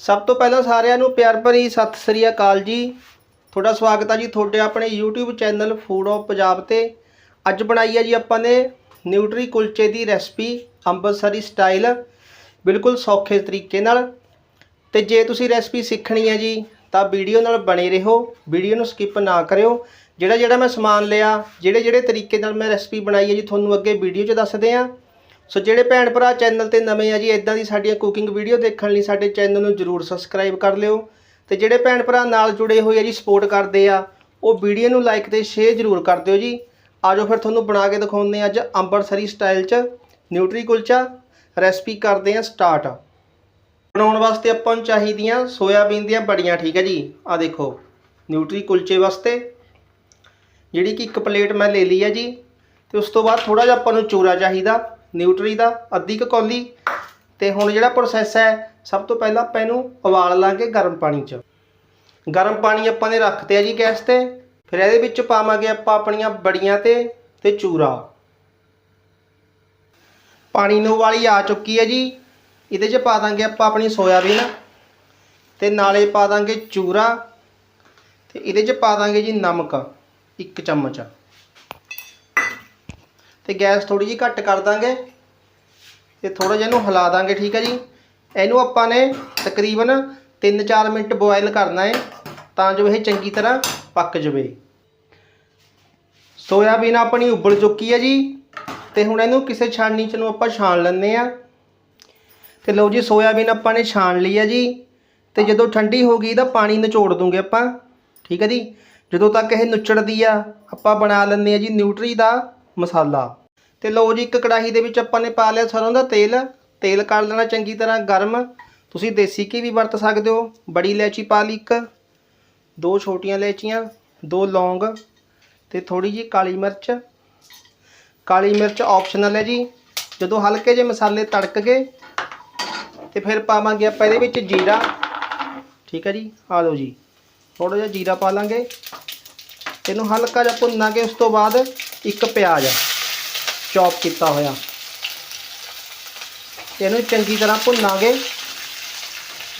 ਸਭ ਤੋਂ ਪਹਿਲਾਂ ਸਾਰਿਆਂ ਨੂੰ ਪਿਆਰ ਭਰੀ ਸਤਿ ਸ੍ਰੀ ਅਕਾਲ ਜੀ। ਤੁਹਾਡਾ ਸਵਾਗਤ ਹੈ ਜੀ ਤੁਹਾਡੇ ਆਪਣੇ YouTube channel food of Punjab ਤੇ। ਅੱਜ ਬਣਾਈ ਹੈ ਜੀ ਆਪਾਂ ਨੇ ਨਿਊਟਰੀ ਕੁਲਚੇ ਦੀ ਰੈਸਪੀ ਅੰਮ੍ਰਿਤਸਰੀ ਸਟਾਈਲ, ਬਿਲਕੁਲ ਸੌਖੇ ਤਰੀਕੇ ਨਾਲ। ਤੇ ਜੇ ਤੁਸੀਂ ਰੈਸਪੀ ਸਿੱਖਣੀ ਹੈ ਜੀ, ਤਾਂ ਵੀਡੀਓ ਨਾਲ ਬਣੇ ਰਹੋ, ਵੀਡੀਓ ਨੂੰ ਸਕਿਪ ਨਾ ਕਰਿਓ। ਜਿਹੜਾ ਜਿਹੜਾ ਮੈਂ ਸਮਾਨ ਲਿਆ, ਜਿਹੜੇ ਜਿਹੜੇ ਤਰੀਕੇ ਨਾਲ ਮੈਂ ਰੈਸਪੀ ਬਣਾਈ ਹੈ ਜੀ, ਤੁਹਾਨੂੰ ਅੱਗੇ ਵੀਡੀਓ 'ਚ ਦੱਸਦੇ ਹਾਂ ਸੋ ਜਿਹੜੇ ਭੈਣ ਭਰਾ ਚੈਨਲ ਤੇ ਨਵੇਂ ਆ ਜੀ ਇਦਾਂ ਦੀ ਸਾਡੀਆਂ ਕੁਕਿੰਗ ਵੀਡੀਓ ਦੇਖਣ ਲਈ ਸਾਡੇ ਚੈਨਲ ਨੂੰ ਜਰੂਰ ਸਬਸਕ੍ਰਾਈਬ ਕਰ ਲਿਓ। ਤੇ ਜਿਹੜੇ ਭੈਣ ਭਰਾ ਨਾਲ ਜੁੜੇ ਹੋਏ ਆ ਜੀ ਸਪੋਰਟ ਕਰਦੇ ਆ, ਉਹ ਵੀਡੀਓ ਨੂੰ ਲਾਈਕ ਤੇ ਸ਼ੇਅਰ ਜਰੂਰ ਕਰ ਦਿਓ ਜੀ। ਆਜੋ ਫਿਰ ਤੁਹਾਨੂੰ ਬਣਾ ਕੇ ਦਿਖਾਉਂਦੇ ਹਾਂ ਅੱਜ ਅੰਬਰਸਰੀ ਸਟਾਈਲ 'ਚ ਨਿਊਟਰੀ ਕੁਲਚਾ ਰੈਸਪੀ ਕਰਦੇ ਆ ਸਟਾਰਟ ਬਣਾਉਣ ਵਾਸਤੇ ਆਪਾਂ ਨੂੰ ਚਾਹੀਦੀਆਂ ਸੋਇਆਬੀਨ ਦੀਆਂ ਬੜੀਆਂ, ਠੀਕ ਹੈ ਜੀ। ਆ ਦੇਖੋ ਨਿਊਟਰੀ ਕੁਲਚੇ ਵਾਸਤੇ। ਜਿਹੜੀ ਕਿ ਇੱਕ ਪਲੇਟ ਮੈਂ ਲੈ ਲਈ ਹੈ ਜੀ, ਤੇ ਉਸ ਤੋਂ ਬਾਅਦ ਥੋੜਾ ਜਿਹਾ ਆਪਾਂ ਨੂੰ ਚੂਰਾ ਚਾਹੀਦਾ। ਨਿਊਟਰੀ ਦਾ ਅੱਧੀ ਕੁ ਕੌਲੀ। ਤੇ ਹੁਣ ਜਿਹੜਾ ਪ੍ਰੋਸੈਸ ਹੈ, ਸਭ ਤੋਂ ਪਹਿਲਾਂ ਆਪਾਂ ਇਹਨੂੰ ਉਬਾਲ ਲਾਂਗੇ ਗਰਮ ਪਾਣੀ 'ਚ। ਗਰਮ ਪਾਣੀ ਆਪਾਂ ਨੇ ਰੱਖਤੇ ਆ ਜੀ ਗੈਸ ਤੇ। ਫਿਰ ਇਹਦੇ ਵਿੱਚ ਪਾਵਾਂਗੇ ਆਪਾਂ ਆਪਣੀਆਂ ਬੜੀਆਂ ਤੇ ਤੇ ਚੂਰਾ। ਪਾਣੀ ਨੂੰ ਉਬਾਲੀ ਆ ਚੁੱਕੀ ਹੈ ਜੀ। ਇਹਦੇ 'ਚ ਪਾ ਦਾਂਗੇ ਆਪਾਂ ਆਪਣੀ ਸੋਇਆਬੀਨ। ਤੇ ਨਾਲੇ ਪਾ ਦਾਂਗੇ ਚੂਰਾ। ਤੇ ਇਹਦੇ 'ਚ ਪਾ ਦਾਂਗੇ ਜੀ ਨਮਕ, ਇੱਕ ਚਮਚ। ਤੇ ਗੈਸ ਥੋੜੀ ਜਿਹੀ ਘੱਟ ਕਰ ਦਾਂਗੇ ਤੇ ਥੋੜਾ ਜਿਹਾ ਇਹਨੂੰ ਹਿਲਾ ਦਾਂਗੇ, ਠੀਕ ਹੈ ਜੀ? ਇਹਨੂੰ ਆਪਾਂ ਨੇ ਤਕਰੀਬਨ 3-4 ਮਿੰਟ ਬੋਇਲ ਕਰਨਾ ਹੈ ਤਾਂ ਜੋ ਇਹ ਚੰਗੀ ਤਰ੍ਹਾਂ ਪੱਕ ਜਾਵੇ। ਸੋਇਆਬੀਨ ਆਪਣੀ ਉਬਲ ਚੁੱਕੀ ਹੈ ਜੀ ਤੇ ਹੁਣ ਇਹਨੂੰ ਕਿਸੇ ਛਾਣਨੀ ਚ ਨੂੰ ਆਪਾਂ ਛਾਣ ਲੈਂਦੇ ਆ ਤੇ ਲਓ ਜੀ, ਸੋਇਆਬੀਨ ਆਪਾਂ ਨੇ ਛਾਣ ਲਈ ਹੈ ਜੀ ਤੇ ਜਦੋਂ ਠੰਡੀ ਹੋ ਗਈ ਤਾਂ ਪਾਣੀ ਨਿਚੋੜ ਦੂੰਗੇ ਆਪਾਂ, ਠੀਕ ਹੈ ਜੀ? ਜਦੋਂ ਤੱਕ ਇਹ ਨੁੱਚੜਦੀ ਆ, ਆਪਾਂ ਬਣਾ ਲੈਂਦੇ ਆ ਜੀ ਨਿਊਟਰੀ ਦਾ ਮਸਾਲਾ। ਤੇ ਲਓ ਜੀ, ਇੱਕ ਕੜਾਹੀ ਦੇ ਵਿੱਚ ਆਪਾਂ ਨੇ ਪਾ ਲਿਆ ਸਰੋਂ ਦਾ ਤੇਲ। ਤੇਲ ਕਰ ਲੈਣਾ ਚੰਗੀ ਤਰ੍ਹਾਂ ਗਰਮ। ਤੁਸੀਂ ਦੇਸੀ ਘੀ ਵੀ ਵਰਤ ਸਕਦੇ ਹੋ। ਬੜੀ ਇਲਾਇਚੀ ਪਾ ਲਈ ਇੱਕ। ਦੋ ਛੋਟੀਆਂ ਇਲਾਇਚੀਆਂ, ਦੋ ਲੌਂਗ ਤੇ ਥੋੜੀ ਜੀ ਕਾਲੀ ਮਿਰਚ। ਕਾਲੀ ਮਿਰਚ ਆਪਸ਼ਨਲ ਹੈ ਜੀ। ਜਦੋਂ ਹਲਕੇ ਜਿਹੇ ਮਸਾਲੇ ਤੜਕ ਗਏ, ਤੇ ਫਿਰ ਪਾਵਾਂਗੇ ਆਪਾਂ ਇਹਦੇ ਵਿੱਚ ਜੀਰਾ। ਠੀਕ ਹੈ ਜੀ, ਆ ਲਓ ਜੀ। ਥੋੜਾ ਜਿਹਾ ਜੀਰਾ ਪਾ ਲਾਂਗੇ। ਇਹਨੂੰ ਹਲਕਾ ਜਿਹਾ ਭੁੰਨਾਂਗੇ, ਉਸ ਤੋਂ ਬਾਅਦ ਇੱਕ ਪਿਆਜ਼। ਚੌਪ ਕੀਤਾ ਹੋਇਆ। ਇਹਨੂੰ ਚੰਗੀ ਤਰ੍ਹਾਂ ਭੁੰਨਾਂਗੇ,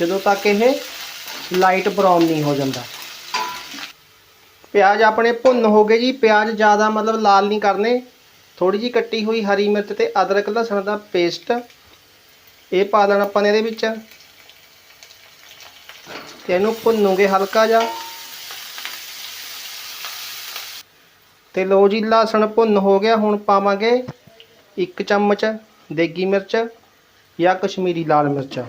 ਜਦੋਂ ਤੱਕ ਇਹ ਲਾਈਟ ਬਰਾਊਨ ਨਹੀਂ ਹੋ ਜਾਂਦਾ। ਪਿਆਜ਼ ਆਪਣੇ ਭੁੰਨ ਹੋ ਗਏ ਜੀ। ਪਿਆਜ਼ ਜ਼ਿਆਦਾ ਮਤਲਬ ਲਾਲ ਨਹੀਂ ਕਰਨੇ। ਥੋੜੀ ਜੀ ਕੱਟੀ ਹੋਈ ਹਰੀ ਮਿਰਚ ਤੇ ਅਦਰਕ, ਲਸਣ ਦਾ ਪੇਸਟ ਇਹ ਪਾ ਦੇਣਾ ਆਪਾਂ ਨੇ ਇਹਦੇ ਵਿੱਚ। ਤੇ ਇਹਨੂੰ ਭੁੰਨੂਗੇ ਹਲਕਾ ਜਿਹਾ। ਤੇ ਲਓ ਜੀ, ਲਸਣ ਭੁੰਨ ਹੋ ਗਿਆ, ਹੁਣ ਪਾਵਾਂਗੇ ਇੱਕ ਚਮਚ ਦੇਗੀ ਮਿਰਚ ਜਾਂ ਕਸ਼ਮੀਰੀ ਲਾਲ ਮਿਰਚ।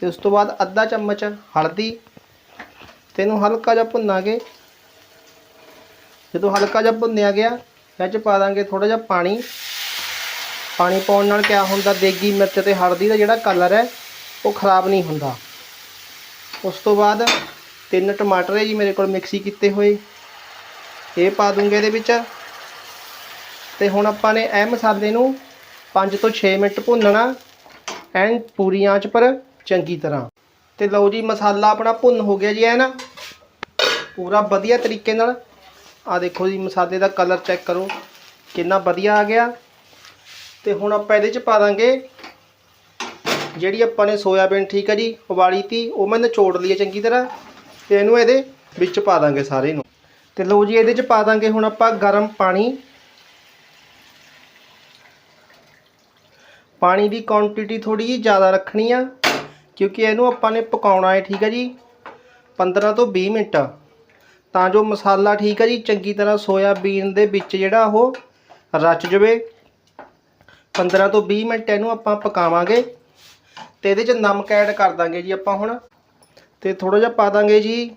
ਤੇ ਉਸ ਤੋਂ ਬਾਅਦ ਅੱਧਾ ਚਮਚ ਹਲਦੀ, ਤੇ ਇਹਨੂੰ ਹਲਕਾ ਜਿਹਾ ਭੁੰਨਾਂਗੇ। ਜਦੋਂ ਹਲਕਾ ਜਿਹਾ ਭੁੰਨਿਆ ਗਿਆ ਇਹ 'ਚ ਪਾ ਦਾਂਗੇ ਥੋੜਾ ਜਿਹਾ ਪਾਣੀ। ਪਾਣੀ ਪਾਉਣ ਨਾਲ ਕਿਆ ਹੁੰਦਾ, ਦੇਗੀ ਮਿਰਚ ਤੇ ਹਲਦੀ ਦਾ ਜਿਹੜਾ ਕਲਰ ਹੈ, ਉਹ ਖਰਾਬ ਨਹੀਂ ਹੁੰਦਾ। ਉਸ ਤੋਂ ਬਾਅਦ ਤਿੰਨ ਟਮਾਟਰ ਹੈ ਜੀ ਮੇਰੇ ਕੋਲ ਮਿਕਸੀ ਕੀਤੇ ਹੋਏ। ਇਹ ਪਾ ਦੂੰਗੇ ਇਹਦੇ ਵਿੱਚ। ਤੇ ਹੁਣ ਆਪਾਂ ਨੇ ਇਹ ਮਸਾਲੇ ਨੂੰ 5 ਤੋਂ 6 ਮਿੰਟ ਭੁੰਨਣਾ, ਐਨ ਪੂਰੀ ਆਂਚ ਪਰ ਚੰਗੀ ਤਰ੍ਹਾਂ। ਤੇ ਲਓ ਜੀ, ਮਸਾਲਾ ਆਪਣਾ ਭੁੰਨ ਹੋ ਗਿਆ ਜੀ ਐ ਨਾ। ਪੂਰਾ ਵਧੀਆ ਤਰੀਕੇ ਨਾਲ। ਆ ਦੇਖੋ ਜੀ, ਮਸਾਲੇ ਦਾ ਕਲਰ ਚੈੱਕ ਕਰੋ, ਕਿੰਨਾ ਵਧੀਆ ਆ ਗਿਆ। ਤੇ ਹੁਣ ਆਪਾਂ ਇਹਦੇ ਚ ਪਾ ਦਾਂਗੇ ਜਿਹੜੀ ਆਪਾਂ ਨੇ ਸੋਇਆਬੀਨ, ਠੀਕ ਹੈ ਜੀ, ਉਬਾਲੀ ਤੀ, ਉਹ ਮੈਂ ਨਿਚੋੜ ਲਈ ਹੈ ਚੰਗੀ ਤਰ੍ਹਾਂ। ਤੇ ਇਹਨੂੰ ਇਹਦੇ ਵਿੱਚ ਪਾ ਦਾਂਗੇ ਸਾਰੇ ਨੂੰ। ਤੇ ਲਓ ਜੀ, ਇਹਦੇ ਚ ਪਾ ਦਾਂਗੇ ਹੁਣ ਆਪਾਂ ਗਰਮ ਪਾਣੀ। ਪਾਣੀ ਦੀ ਕੁਆਂਟੀਟੀ ਥੋੜੀ ਜਿਹੀ ਜ਼ਿਆਦਾ ਰੱਖਣੀ ਆ, ਕਿਉਂਕਿ ਇਹਨੂੰ ਆਪਾਂ ਨੇ ਪਕਾਉਣਾ ਹੈ, ਠੀਕ ਹੈ ਜੀ 15 ਤੋਂ 20 ਮਿੰਟ। ਤਾਂ ਜੋ ਮਸਾਲਾ ਠੀਕ ਹੈ ਜੀ, ਚੰਗੀ ਤਰ੍ਹਾਂ ਸੋਇਆਬੀਨ ਦੇ ਵਿੱਚ ਜਿਹੜਾ ਉਹ ਰਚ ਜਵੇ। 15 ਤੋਂ 20 ਮਿੰਟ ਇਹਨੂੰ ਆਪਾਂ ਪਕਾਵਾਂਗੇ। ਤੇ ਇਹਦੇ 'ਚ ਨਮਕ ਐਡ ਕਰ ਦਾਂਗੇ ਜੀ ਆਪਾਂ ਹੁਣ। ਤੇ ਥੋੜਾ ਜਿਹਾ ਪਾ ਦਾਂਗੇ ਜੀ।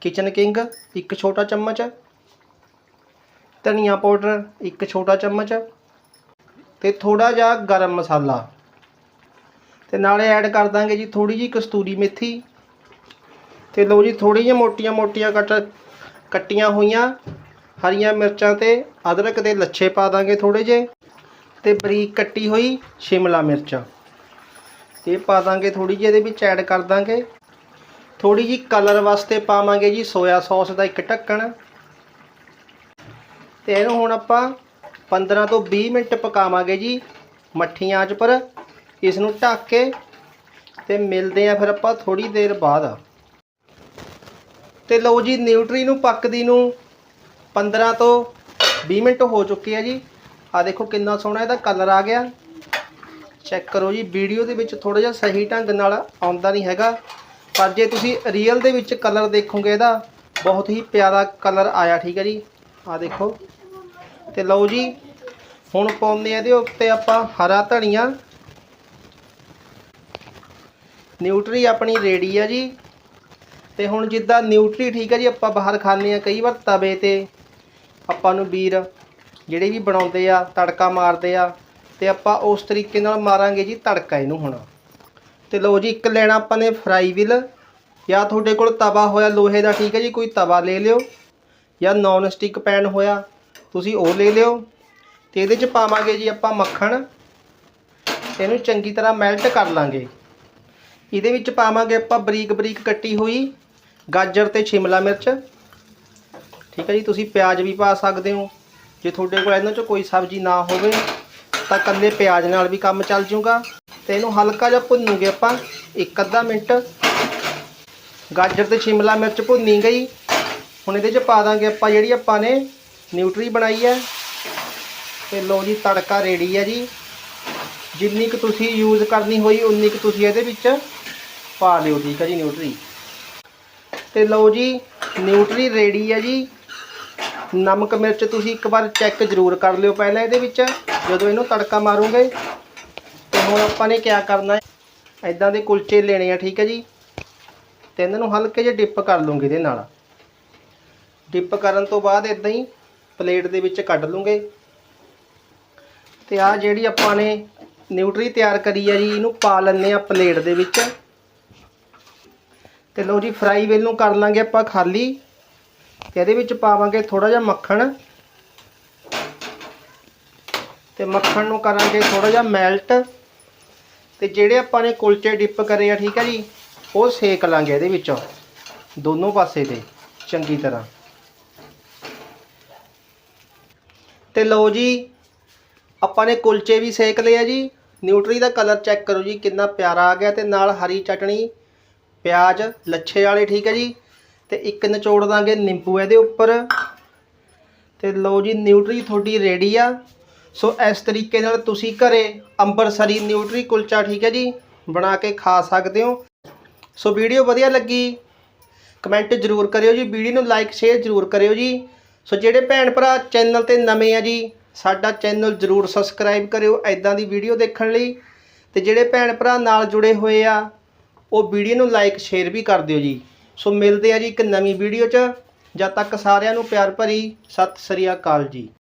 ਕਿਚਨ ਕਿੰਗ, ਇੱਕ ਛੋਟਾ ਚਮਚ। ਧਨੀਆ ਪਾਊਡਰ, ਇੱਕ ਛੋਟਾ ਚਮਚ। ਤੇ ਥੋੜਾ ਜਿਹਾ ਗਰਮ ਮਸਾਲਾ। ਤੇ ਨਾਲੇ ਐਡ ਕਰ ਦਾਂਗੇ ਜੀ ਥੋੜੀ ਜੀ ਕਸਤੂਰੀ ਮੇਥੀ। ਤੇ ਲਓ ਜੀ ਥੋੜੀ ਜਿਹੀ ਮੋਟੀਆਂ ਮੋਟੀਆਂ ਕੱਟ, ਕੱਟੀਆਂ ਹੋਈਆਂ ਹਰੀਆਂ ਮਿਰਚਾਂ ਤੇ ਅਦਰਕ ਦੇ ਲੱਛੇ ਪਾ ਦਾਂਗੇ ਥੋੜੇ ਜੇ ਤੇ ਬਰੀਕ ਕੱਟੀ ਹੋਈ ਸ਼ਿਮਲਾ ਮਿਰਚ। ਇਹ ਪਾ ਦਾਂਗੇ ਥੋੜੀ ਜਿਹੀ ਇਹਦੇ ਵਿੱਚ ਐਡ ਕਰ ਦਾਂਗੇ। ਥੋੜੀ ਜੀ ਕਲਰ ਵਾਸਤੇ ਪਾਵਾਂਗੇ ਜੀ, ਸੋਇਆ ਸੌਸ ਦਾ ਇੱਕ ਢੱਕਣ। ਤੇ ਇਹਨੂੰ ਹੁਣ ਆਪਾਂ 15 ਤੋਂ 20 ਮਿੰਟ ਪਕਾਵਾਂਗੇ ਜੀ ਮੱਠੀ ਆਂਚ ਪਰ। ਇਸ ਨੂੰ ਢੱਕ ਕੇ ਤੇ ਮਿਲਦੇ ਆ ਫਿਰ ਆਪਾਂ ਥੋੜੀ ਦੇਰ ਬਾਅਦ। ਤੇ ਲਓ ਜੀ, ਨਿਊਟਰੀ ਨੂੰ ਪੱਕਦੀ ਨੂੰ 15 ਤੋਂ 20 ਮਿੰਟ ਹੋ ਚੁੱਕੇ ਆ ਜੀ। ਆ ਦੇਖੋ ਕਿੰਨਾ ਸੋਹਣਾ ਇਹਦਾ ਕਲਰ ਆ ਗਿਆ। ਚੈੱਕ ਕਰੋ ਜੀ, ਵੀਡੀਓ ਦੇ ਵਿੱਚ ਥੋੜਾ ਜਿਹਾ ਸਹੀ ਢੰਗ ਨਾਲ ਆਉਂਦਾ ਨਹੀਂ ਹੈਗਾ। ਪਰ ਜੇ ਤੁਸੀਂ ਰੀਅਲ ਦੇ ਵਿੱਚ ਕਲਰ ਦੇਖੋਗੇ ਇਹਦਾ, ਬਹੁਤ ਹੀ ਪਿਆਰਾ ਕਲਰ ਆਇਆ, ਠੀਕ ਹੈ ਜੀ। ਆ ਦੇਖੋ। ਤੇ ਲਓ ਜੀ, ਹੁਣ ਪਾਉਂਦੇ ਆ ਇਹਦੇ ਉੱਤੇ ਆਪਾਂ ਹਰਾ ਧਨੀਆ। ਨਿਊਟਰੀ ਆਪਣੀ ਰੈਡੀ ਆ ਜੀ। ਤੇ ਹੁਣ ਜਿੱਦਾਂ ਨਿਊਟਰੀ ਠੀਕ ਹੈ ਜੀ, ਆਪਾਂ ਬਾਹਰ ਖਾਂਦੇ ਆ ਕਈ ਵਾਰ ਤਵੇ ਤੇ। ਆਪਾਂ ਨੂੰ ਵੀਰ ਜਿਹੜੇ ਵੀ ਬਣਾਉਂਦੇ ਆ, ਤੜਕਾ ਮਾਰਦੇ ਆ, ਤੇ ਆਪਾਂ ਉਸ ਤਰੀਕੇ ਨਾਲ ਮਾਰਾਂਗੇ ਜੀ ਤੜਕਾ ਇਹਨੂੰ ਹੁਣ। ਤੇ ਲਓ ਜੀ, ਇੱਕ ਲੈਣਾ ਆਪਾਂ ਨੇ ਫਰਾਈ ਵੀਲ। ਜਾਂ ਤੁਹਾਡੇ ਕੋਲ ਤਵਾ ਹੋਇਆ ਲੋਹੇ ਦਾ, ਠੀਕ ਹੈ ਜੀ, ਕੋਈ ਤਵਾ ਲੈ ਲਿਓ। ਜਾਂ ਨੌਨ ਸਟਿਕ ਪੈਨ ਹੋਇਆ, ਤੁਸੀਂ ਉਹ ਲੈ ਲਿਓ। ਤੇ ਇਹਦੇ ਚ ਪਾਵਾਂਗੇ ਜੀ ਆਪਾਂ ਮੱਖਣ। ਇਹਨੂੰ ਚੰਗੀ ਤਰ੍ਹਾਂ ਮੈਲਟ ਕਰ ਲਾਂਗੇ। ਇਹਦੇ ਵਿੱਚ ਪਾਵਾਂਗੇ ਆਪਾਂ ਬਰੀਕ ਬਰੀਕ ਕੱਟੀ ਹੋਈ ਗਾਜਰ ਤੇ ਸ਼ਿਮਲਾ ਮਿਰਚ। ਠੀਕ ਹੈ ਜੀ, ਤੁਸੀਂ ਪਿਆਜ਼ ਵੀ ਪਾ ਸਕਦੇ ਹੋ। ਜੇ ਤੁਹਾਡੇ ਕੋਲ ਇਹਨਾਂ 'ਚੋਂ ਕੋਈ ਸਬਜ਼ੀ ਨਾ ਹੋਵੇ, ਤਾਂ ਇਕੱਲੇ ਪਿਆਜ਼ ਨਾਲ ਵੀ ਕੰਮ ਚੱਲ ਜੂਗਾ। ਤੇ ਇਹਨੂੰ ਹਲਕਾ ਜਿਹਾ ਭੁੰਨੂਗੇ ਆਪਾਂ। ਇੱਕ ਅੱਧਾ ਮਿੰਟ। ਗਾਜਰ ਤੇ ਸ਼ਿਮਲਾ ਮਿਰਚ ਭੁੰਨੀ ਗਈ। ਹੁਣ ਇਹਦੇ 'ਚ ਪਾ ਦਾਂਗੇ ਆਪਾਂ ਜਿਹੜੀ ਆਪਾਂ ਨੇ ਨਿਊਟਰੀ ਬਣਾਈ ਹੈ। ਤੇ ਲਓ ਜੀ, ਤੜਕਾ ਰੈਡੀ ਹੈ ਜੀ। ਜਿੰਨੀ ਕੁ ਤੁਸੀਂ ਯੂਜ਼ ਕਰਨੀ ਹੋਈ, ਉਨੀ ਕੁ ਤੁਸੀਂ ਇਹਦੇ ਵਿੱਚ ਪਾ ਲਿਓ, ਠੀਕ ਹੈ ਜੀ, ਨਿਊਟਰੀ। ਤੇ ਲਓ ਜੀ, ਨਿਊਟਰੀ ਰੈਡੀ ਹੈ ਜੀ। ਨਮਕ ਮਿਰਚ ਤੁਸੀਂ ਇੱਕ ਵਾਰ ਚੈੱਕ ਜ਼ਰੂਰ ਕਰ ਲਿਓ ਪਹਿਲਾਂ ਇਹਦੇ ਵਿੱਚ। ਜਦੋਂ ਇਹਨੂੰ ਤੜਕਾ ਮਾਰੋਗੇ ਹੁਣ ਆਪਾਂ ਨੇ ਕੀ ਕਰਨਾ ਹੈ? ਐਦਾਂ ਦੇ ਕੁਲਚੇ ਲੈਣੇ ਆ, ਠੀਕ ਹੈ ਜੀ? ਤੇ ਇਹਨਾਂ ਨੂੰ ਹਲਕੇ ਜਿਹੇ ਡਿਪ ਕਰ ਲੂੰਗੇ ਇਹਦੇ ਨਾਲ। ਡਿਪ ਕਰਨ ਤੋਂ ਬਾਅਦ ਇਦਾਂ ਹੀ ਪਲੇਟ ਦੇ ਵਿੱਚ ਕੱਢ ਲੂੰਗੇ। ਤੇ ਆ ਜਿਹੜੀ ਆਪਾਂ ਨੇ ਨਿਊਟਰੀ ਤਿਆਰ ਕਰੀ ਆ ਜੀ, ਇਹਨੂੰ ਪਾ ਲੈਣੇ ਆ ਪਲੇਟ ਦੇ ਵਿੱਚ। ਤੇ ਲਓ ਜੀ ਫਰਾਈ ਵੇਲ ਨੂੰ ਕਰ ਲਾਂਗੇ ਆਪਾਂ ਖਾਲੀ। ਤੇ ਇਹਦੇ ਵਿੱਚ ਪਾਵਾਂਗੇ ਥੋੜਾ ਜਿਹਾ ਮੱਖਣ। ਤੇ ਮੱਖਣ ਨੂੰ ਕਰਾਂਗੇ ਥੋੜਾ ਜਿਹਾ ਮੈਲਟ ਤੇ ਜਿਹੜੇ ਆਪਾਂ ਨੇ ਕੁਲਚੇ ਡਿਪ ਕਰੇ ਆ, ਠੀਕ ਹੈ ਜੀ, ਉਹ ਸੇਕ ਲਾਂਗੇ ਇਹਦੇ ਵਿੱਚੋਂ, ਦੋਨੋਂ ਪਾਸੇ ਤੇ, ਚੰਗੀ ਤਰ੍ਹਾਂ। ਤੇ ਲਓ ਜੀ, ਆਪਾਂ ਨੇ ਕੁਲਚੇ ਵੀ ਸੇਕ ਲਏ ਆ ਜੀ, ਨਿਊਟਰੀ ਦਾ ਕਲਰ ਚੈੱਕ ਕਰੋ ਜੀ, ਕਿੰਨਾ ਪਿਆਰਾ ਆ ਗਿਆ ਤੇ ਨਾਲ ਹਰੀ ਚਟਣੀ, ਪਿਆਜ਼, ਲੱਛੇ ਵਾਲੇ, ਠੀਕ ਹੈ ਜੀ, ਤੇ ਇੱਕ ਨਿਚੋੜ ਦਾਂਗੇ ਨਿੰਬੂ ਇਹਦੇ ਉੱਪਰ। ਤੇ ਲਓ ਜੀ, ਨਿਊਟਰੀ ਤੁਹਾਡੀ ਰੈਡੀ ਆ। ਸੋ ਇਸ ਤਰੀਕੇ ਨਾਲ ਤੁਸੀਂ ਘਰੇ ਅੰਬਰਸਰੀ ਨਿਊਟਰੀ ਕੁਲਚਾ ਠੀਕ ਹੈ ਜੀ, ਬਣਾ ਕੇ ਖਾ ਸਕਦੇ ਹੋ। ਸੋ ਵੀਡੀਓ ਵਧੀਆ ਲੱਗੀ ਕਮੈਂਟ ਜ਼ਰੂਰ ਕਰਿਓ ਜੀ, ਵੀਡੀਓ ਨੂੰ ਲਾਈਕ ਸ਼ੇਅਰ ਜ਼ਰੂਰ ਕਰਿਓ ਜੀ। ਸੋ ਜਿਹੜੇ ਭੈਣ ਭਰਾ ਚੈਨਲ ਤੇ ਨਵੇਂ ਆ ਜੀ, ਸਾਡਾ ਚੈਨਲ ਜ਼ਰੂਰ ਸਬਸਕ੍ਰਾਈਬ ਕਰਿਓ ਐਦਾਂ ਦੀ ਵੀਡੀਓ ਦੇਖਣ ਲਈ। ਤੇ ਜਿਹੜੇ ਭੈਣ ਭਰਾ ਨਾਲ ਜੁੜੇ ਹੋਏ ਆ, ਉਹ ਵੀਡੀਓ ਨੂੰ ਲਾਈਕ ਸ਼ੇਅਰ ਵੀ ਕਰ ਦਿਓ ਜੀ। ਸੋ ਮਿਲਦੇ ਆ ਜੀ ਇੱਕ ਨਵੀਂ ਵੀਡੀਓ 'ਚ। ਜਦ ਤੱਕ ਸਾਰਿਆਂ ਨੂੰ ਪਿਆਰ ਭਰੀ, ਸਤਿ ਸ੍ਰੀ ਅਕਾਲ ਜੀ।